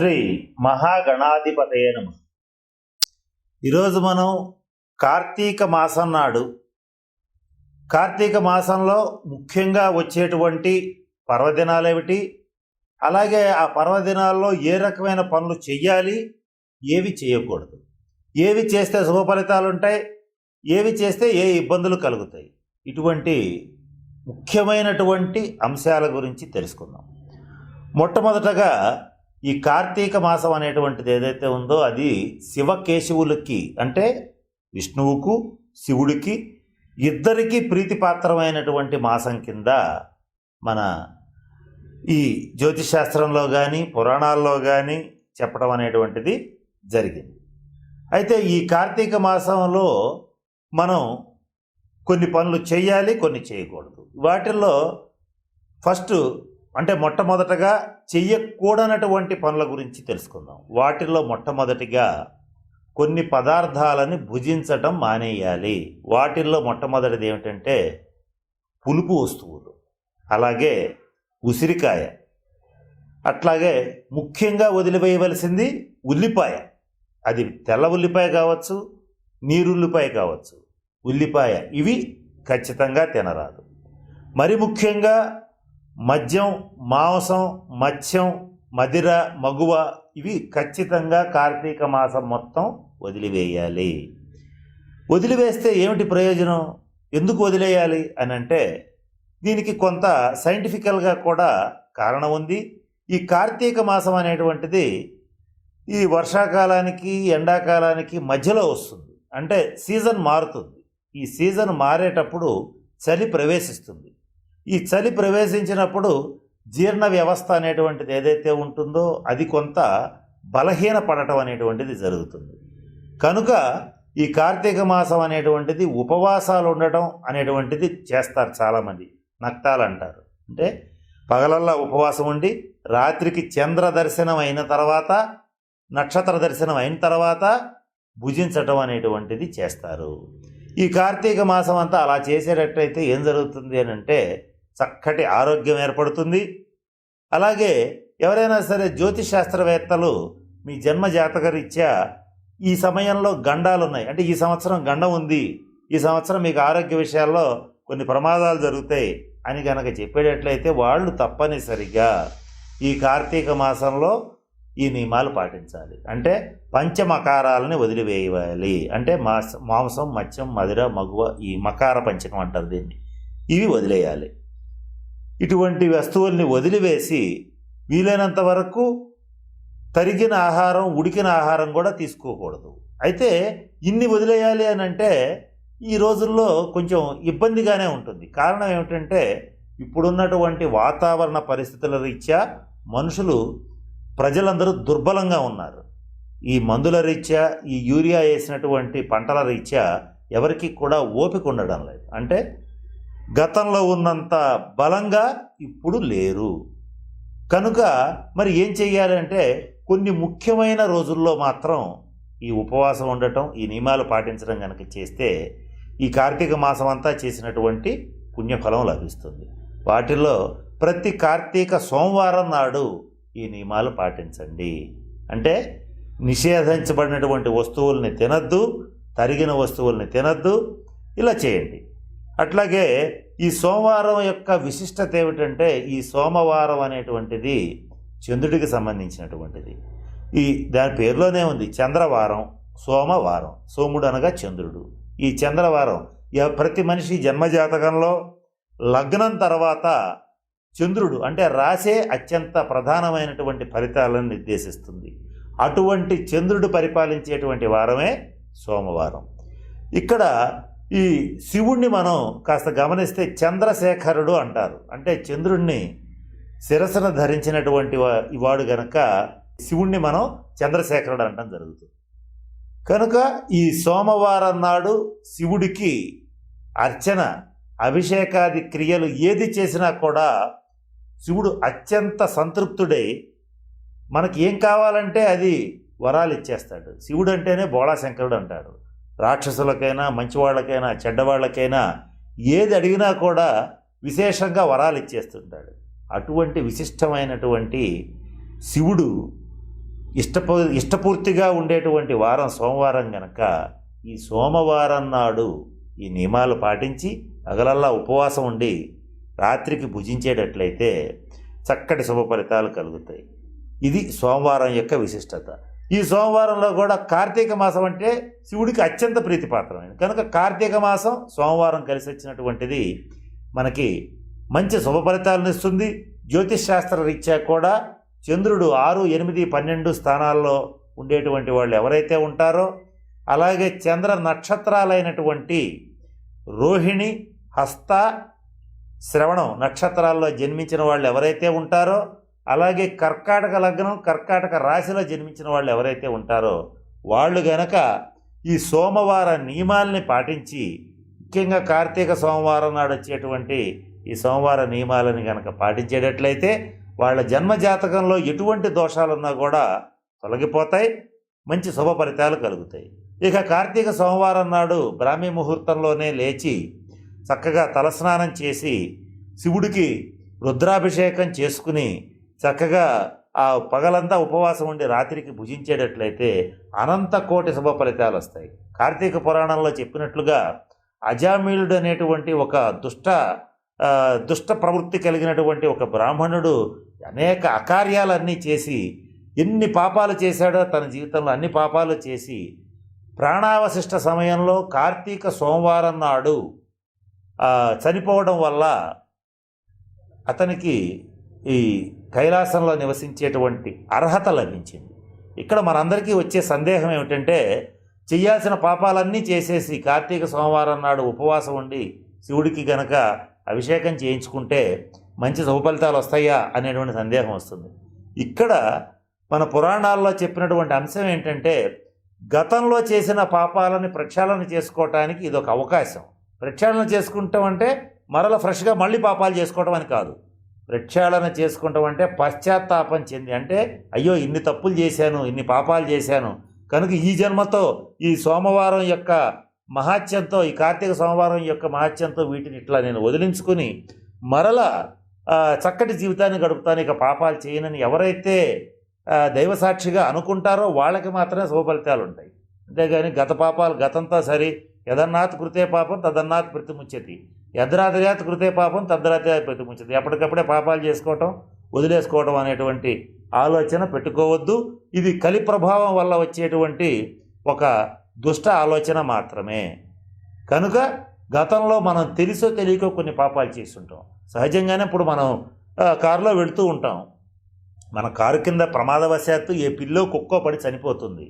శ్రీ మహాగణాధిపతయ నమ. ఈరోజు మనం కార్తీక మాసం నాడు కార్తీక మాసంలో ముఖ్యంగా వచ్చేటువంటి పర్వదినాలు ఏమిటి అలాగే ఆ పర్వదినాల్లో ఏ రకమైన పనులు చెయ్యాలి? ఏవి చేయకూడదు? ఏవి చేస్తే శుభ ఫలితాలు ఉంటాయి ఏవి చేస్తే ఏ ఇబ్బందులు కలుగుతాయి? ఇటువంటి ముఖ్యమైనటువంటి అంశాల గురించి తెలుసుకుందాం. మొట్టమొదటగా ఈ కార్తీక మాసం అనేటువంటిది ఏదైతే ఉందో అది శివకేశవులకి అంటే విష్ణువుకు శివుడికి ఇద్దరికీ ప్రీతిపాత్రమైనటువంటి మాసం కింద మన ఈ జ్యోతిశాస్త్రంలో కానీ పురాణాల్లో కానీ చెప్పడం అనేటువంటిది జరిగింది. అయితే ఈ కార్తీక మాసంలో మనం కొన్ని పనులు చేయాలి కొన్ని చేయకూడదు. వాటిల్లో ఫస్ట్ అంటే మొట్టమొదటగా చెయ్యకూడనటువంటి పనుల గురించి తెలుసుకుందాం. వాటిల్లో మొట్టమొదటిగా కొన్ని పదార్థాలని భుజించటం మానేయాలి. వాటిల్లో మొట్టమొదటిది ఏమిటంటే పులుపు వస్తువులు అలాగే ఉసిరికాయ అట్లాగే ముఖ్యంగా వదిలివేయవలసింది ఉల్లిపాయ. అది తెల్ల ఉల్లిపాయ కావచ్చు నీరుల్లిపాయ కావచ్చు. ఉల్లిపాయ ఇవి ఖచ్చితంగా తినరాదు. మరి ముఖ్యంగా మద్యం మాంసం మత్స్యం మదిర మగువ ఇవి ఖచ్చితంగా కార్తీక మాసం మొత్తం వదిలివేయాలి. వదిలివేస్తే ఏమిటి ప్రయోజనం? ఎందుకు వదిలేయాలి అని అంటే దీనికి కొంత సైంటిఫికల్గా కూడా కారణం ఉంది. ఈ కార్తీక మాసం అనేటువంటిది ఈ వర్షాకాలానికి ఎండాకాలానికి మధ్యలో వస్తుంది. అంటే సీజన్ మారుతుంది. ఈ సీజన్ మారేటప్పుడు చలి ప్రవేశిస్తుంది. ఈ చలి ప్రవేశించినప్పుడు జీర్ణ వ్యవస్థ అనేటువంటిది ఏదైతే ఉంటుందో అది కొంత బలహీన పడటం అనేటువంటిది జరుగుతుంది. కనుక ఈ కార్తీక మాసం అనేటువంటిది ఉపవాసాలు ఉండటం అనేటువంటిది చేస్తారు చాలామంది. నక్తాలు అంటారు. అంటే పగలల్లా ఉపవాసం ఉండి రాత్రికి చంద్ర దర్శనం అయిన తర్వాత నక్షత్ర దర్శనం అయిన తర్వాత భుజించటం అనేటువంటిది చేస్తారు. ఈ కార్తీక మాసం అంతా అలా చేసేటట్టయితే ఏం జరుగుతుంది అని అంటే చక్కటి ఆరోగ్యం ఏర్పడుతుంది. అలాగే ఎవరైనా సరే జ్యోతిష్ శాస్త్రవేత్తలు మీ జన్మ జాతకరీత్యా ఈ సమయంలో గండాలు ఉన్నాయి. అంటే ఈ సంవత్సరం గండం ఉంది. ఈ సంవత్సరం మీకు ఆరోగ్య విషయాల్లో కొన్ని ప్రమాదాలు జరుగుతాయి అని కనుక చెప్పేటట్లయితే వాళ్ళు తప్పనిసరిగా ఈ కార్తీక మాసంలో ఈ నియమాలు పాటించాలి. అంటే పంచమకారాలని వదిలివేయాలి. అంటే మాంసం మత్స్యం మదిర మగువ ఈ మకార పంచకం అంటారు దీన్ని. ఇవి వదిలేయాలి. ఇటువంటి వస్తువుల్ని వదిలివేసి వీలైనంత వరకు తరిగిన ఆహారం ఉడికిన ఆహారం కూడా తీసుకోకూడదు. అయితే ఇన్ని వదిలేయాలి అని అంటే ఈ రోజుల్లో కొంచెం ఇబ్బందిగానే ఉంటుంది. కారణం ఏమిటంటే ఇప్పుడున్నటువంటి వాతావరణ పరిస్థితుల రీత్యా మనుషులు ప్రజలందరూ దుర్బలంగా ఉన్నారు. ఈ మందుల రీత్యా ఈ యూరియా వేసినటువంటి పంటల రీత్యా ఎవరికి కూడా ఓపిక ఉండడం లేదు. అంటే గతంలో ఉన్నంత బలంగా ఇప్పుడు లేరు. కనుక మరి ఏం చెయ్యాలంటే కొన్ని ముఖ్యమైన రోజుల్లో మాత్రం ఈ ఉపవాసం ఉండటం ఈ నియమాలు పాటించడం కనుక చేస్తే ఈ కార్తీక మాసం అంతా చేసినటువంటి పుణ్యఫలం లభిస్తుంది. వాటిలో ప్రతి కార్తీక సోమవారం నాడు ఈ నియమాలు పాటించండి. అంటే నిషేధించబడినటువంటి వస్తువుల్ని తినద్దు తరిగిన వస్తువుల్ని తినద్దు ఇలా చేయండి. అట్లాగే ఈ సోమవారం యొక్క విశిష్టత ఏమిటంటే ఈ సోమవారం అనేటువంటిది చంద్రుడికి సంబంధించినటువంటిది. ఈ దాని పేరులోనే ఉంది చంద్రవారం సోమవారం సోముడు అనగా చంద్రుడు. ఈ చంద్రవారం ప్రతి మనిషి జన్మజాతకంలో లగ్నం తర్వాత చంద్రుడు అంటే రాసే అత్యంత ప్రధానమైనటువంటి ఫలితాలను నిర్దేశిస్తుంది. అటువంటి చంద్రుడు పరిపాలించేటువంటి వారమే సోమవారం. ఇక్కడ ఈ శివుణ్ణి మనం కాస్త గమనిస్తే చంద్రశేఖరుడు అంటారు. అంటే చంద్రుణ్ణి శిరసన ధరించినటువంటి వా- వాడు గనక శివుణ్ణి మనం చంద్రశేఖరుడు అనడం జరుగుతుంది. కనుక ఈ సోమవారం నాడు శివుడికి అర్చన అభిషేకాది క్రియలు ఏది చేసినా కూడా శివుడు అత్యంత సంతృప్తుడై మనకి ఏం కావాలంటే అది వరాలు ఇచ్చేస్తాడు. శివుడు అంటేనే బోళాశంకరుడు అంటాడు. రాక్షసులకైనా మంచివాళ్ళకైనా చెడ్డవాళ్ళకైనా ఏది అడిగినా కూడా విశేషంగా వరాలు ఇచ్చేస్తుంటాడు. అటువంటి విశిష్టమైనటువంటి శివుడు ఇష్టపూ ఇష్టపూర్తిగా ఉండేటువంటి వారం సోమవారం గనక ఈ సోమవారం నాడు ఈ నియమాలు పాటించి పగలల్లా ఉపవాసం ఉండి రాత్రికి భుజించేటట్లయితే చక్కటి శుభ ఫలితాలు కలుగుతాయి. ఇది సోమవారం యొక్క విశిష్టత. ఈ సోమవారంలో కూడా కార్తీక మాసం అంటే శివుడికి అత్యంత ప్రీతిపాత్రమైనది. కనుక కార్తీక మాసం సోమవారం కలిసి వచ్చినటువంటిది మనకి మంచి శుభ ఫలితాలను ఇస్తుంది. జ్యోతిష్ శాస్త్ర రీత్యా కూడా చంద్రుడు ఆరు ఎనిమిది పన్నెండు స్థానాల్లో ఉండేటువంటి వాళ్ళు ఎవరైతే ఉంటారో అలాగే చంద్ర నక్షత్రాలైనటువంటి రోహిణి హస్త శ్రవణం నక్షత్రాల్లో జన్మించిన వాళ్ళు ఎవరైతే ఉంటారో అలాగే కర్కాటక లగ్నం కర్కాటక రాశిలో జన్మించిన వాళ్ళు ఎవరైతే ఉంటారో వాళ్ళు గనక ఈ సోమవార నియమాల్ని పాటించి ముఖ్యంగా కార్తీక సోమవారం నాడు వచ్చేటువంటి ఈ సోమవార నియమాలని గనక పాటించేటట్లయితే వాళ్ళ జన్మ జాతకంలో ఎటువంటి దోషాలున్నా కూడా తొలగిపోతాయి మంచి శుభ ఫలితాలు కలుగుతాయి. ఇక కార్తీక సోమవారం నాడు బ్రాహ్మీ ముహూర్తంలోనే లేచి చక్కగా తలస్నానం చేసి శివుడికి రుద్రాభిషేకం చేసుకుని చక్కగా ఆ పగలంతా ఉపవాసం ఉండి రాత్రికి భుజించేటట్లయితే అనంత కోటి శుభ ఫలితాలు వస్తాయి. కార్తీక పురాణంలో చెప్పినట్లుగా అజామీలుడు అనేటువంటి ఒక దుష్ట దుష్ట ప్రవృత్తి కలిగినటువంటి ఒక బ్రాహ్మణుడు అనేక అకార్యాలన్నీ చేసి ఎన్ని పాపాలు చేశాడో తన జీవితంలో అన్ని పాపాలు చేసి ప్రాణావశిష్ట సమయంలో కార్తీక సోమవారం నాడు చనిపోవడం వల్ల అతనికి ఈ కైలాసంలో నివసించేటువంటి అర్హత లభించింది. ఇక్కడ మనందరికీ వచ్చే సందేహం ఏమిటంటే చేయాల్సిన పాపాలన్నీ చేసేసి కార్తీక సోమవారం నాడు ఉపవాసం ఉండి శివుడికి గనక అభిషేకం చేయించుకుంటే మంచి శుభఫలితాలు వస్తాయా అనేటువంటి సందేహం వస్తుంది. ఇక్కడ మన పురాణాల్లో చెప్పినటువంటి అంశం ఏంటంటే గతంలో చేసిన పాపాలని ప్రక్షాళన చేసుకోవటానికి ఇది ఒక అవకాశం. ప్రక్షాళన చేసుకుంటాం అంటే మరల ఫ్రెష్గా మళ్ళీ పాపాలు చేసుకోవటం అని కాదు. ప్రక్షాళన చేసుకుంటాం అంటే పశ్చాత్తాపం చెంది అంటే అయ్యో ఇన్ని తప్పులు చేశాను ఇన్ని పాపాలు చేశాను. కనుక ఈ జన్మతో ఈ సోమవారం యొక్క మహాత్యంతో ఈ కార్తీక సోమవారం యొక్క మహాత్యంతో వీటిని ఇట్లా నేను వదిలించుకుని మరల చక్కటి జీవితాన్ని గడుపుతాను ఇక పాపాలు చేయనని ఎవరైతే దైవసాక్షిగా అనుకుంటారో వాళ్ళకి మాత్రమే శుభఫలితాలు ఉంటాయి. అంతేగాని గత పాపాలు గతంతో సరి యదన్నాథ్ కృతే పాపం తదన్నాథ్ ప్రతిముచ్చతి యద్రాద్రియాత్ కృతే పాపం తద్రాద్ర్యాత్ ప్రతిముచ్యతి ఎప్పటికప్పుడే పాపాలు చేసుకోవటం వదిలేసుకోవటం అనేటువంటి ఆలోచన పెట్టుకోవద్దు. ఇది కలి ప్రభావం వల్ల వచ్చేటువంటి ఒక దుష్ట ఆలోచన మాత్రమే. కనుక గతంలో మనం తెలుసో తెలియకో కొన్ని పాపాలు చేస్తుంటాం. సహజంగానే ఇప్పుడు మనం కారులో వెళుతూ ఉంటాం. మన కారు కింద ప్రమాదవశాత్తు ఏ పిల్లో కుక్కో పడి చనిపోతుంది.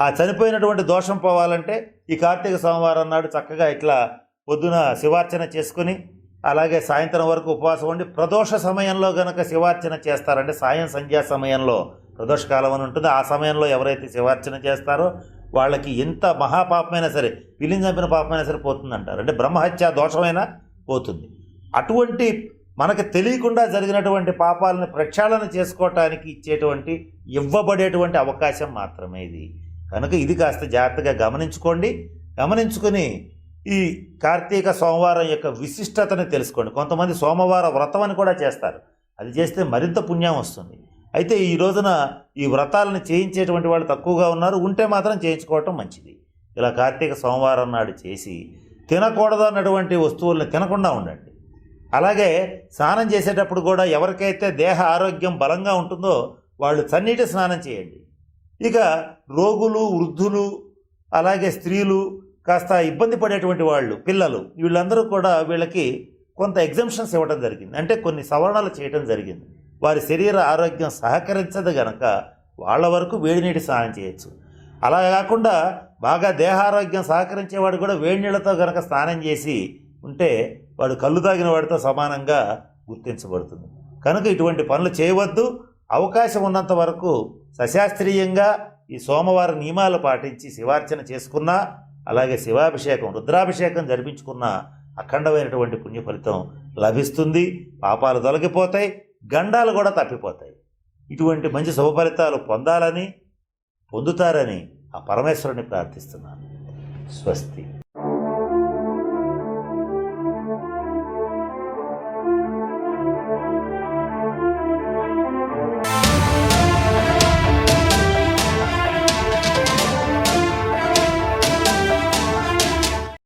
ఆ చనిపోయినటువంటి దోషం పోవాలంటే ఈ కార్తీక సోమవారం నాడు చక్కగా ఇట్లా పొద్దున శివార్చన చేసుకుని అలాగే సాయంత్రం వరకు ఉపవాసం ఉండి ప్రదోష సమయంలో గనక శివార్చన చేస్తారంటే సాయం సంధ్యా సమయంలో ప్రదోషకాలం అని ఉంటుంది. ఆ సమయంలో ఎవరైతే శివార్చన చేస్తారో వాళ్ళకి ఎంత మహాపాపమైనా సరే పిల్లిని చంపిన పాపమైనా సరే పోతుందంటారు. అంటే బ్రహ్మహత్య దోషమైనా పోతుంది. అటువంటి మనకు తెలియకుండా జరిగినటువంటి పాపాలను ప్రక్షాళన చేసుకోవటానికి ఇచ్చేటువంటి ఇవ్వబడేటువంటి అవకాశం మాత్రమే ఇది. కనుక ఇది కాస్త జాగ్రత్తగా గమనించుకోండి. గమనించుకొని ఈ కార్తీక సోమవారం యొక్క విశిష్టతని తెలుసుకోండి. కొంతమంది సోమవార వ్రతం అని కూడా చేస్తారు. అది చేస్తే మరింత పుణ్యం వస్తుంది. అయితే ఈ రోజున ఈ వ్రతాలను చేయించేటువంటి వాళ్ళు తక్కువగా ఉన్నారు. ఉంటే మాత్రం చేయించుకోవటం మంచిది. ఇలా కార్తీక సోమవారం నాడు చేసి తినకూడదు అన్నటువంటి వస్తువులను తినకుండా ఉండండి. అలాగే స్నానం చేసేటప్పుడు కూడా ఎవరికైతే దేహ ఆరోగ్యం బలంగా ఉంటుందో వాళ్ళు చన్నీటి స్నానం చేయండి. ఇక రోగులు వృద్ధులు అలాగే స్త్రీలు కాస్త ఇబ్బంది పడేటువంటి వాళ్ళు పిల్లలు వీళ్ళందరూ కూడా వీళ్ళకి కొంత ఎగ్జంప్షన్స్ ఇవ్వడం జరిగింది. అంటే కొన్ని సవరణలు చేయడం జరిగింది. వారి శరీర ఆరోగ్యం సహకరించదు గనక వాళ్ళ వరకు వేడి నీటి స్నానం చేయొచ్చు. అలా కాకుండా బాగా దేహారోగ్యం సహకరించేవాడు కూడా వేడి నీళ్ళతో గనక స్నానం చేసి ఉంటే వాడు కళ్ళు తాగిన వాడితో సమానంగా గుర్తించబడుతుంది. కనుక ఇటువంటి పనులు చేయవద్దు. అవకాశం ఉన్నంత వరకు సశాస్త్రీయంగా ఈ సోమవారం నియమాలు పాటించి శివార్చన చేసుకున్నా అలాగే శివాభిషేకం రుద్రాభిషేకం జరిపించుకున్న అఖండమైనటువంటి పుణ్య ఫలితం లభిస్తుంది. పాపాలు తొలగిపోతాయి గండాలు కూడా తప్పిపోతాయి. ఇటువంటి మంచి శుభ ఫలితాలు పొందాలని పొందుతారని ఆ పరమేశ్వరుని ప్రార్థిస్తున్నాను. స్వస్తి.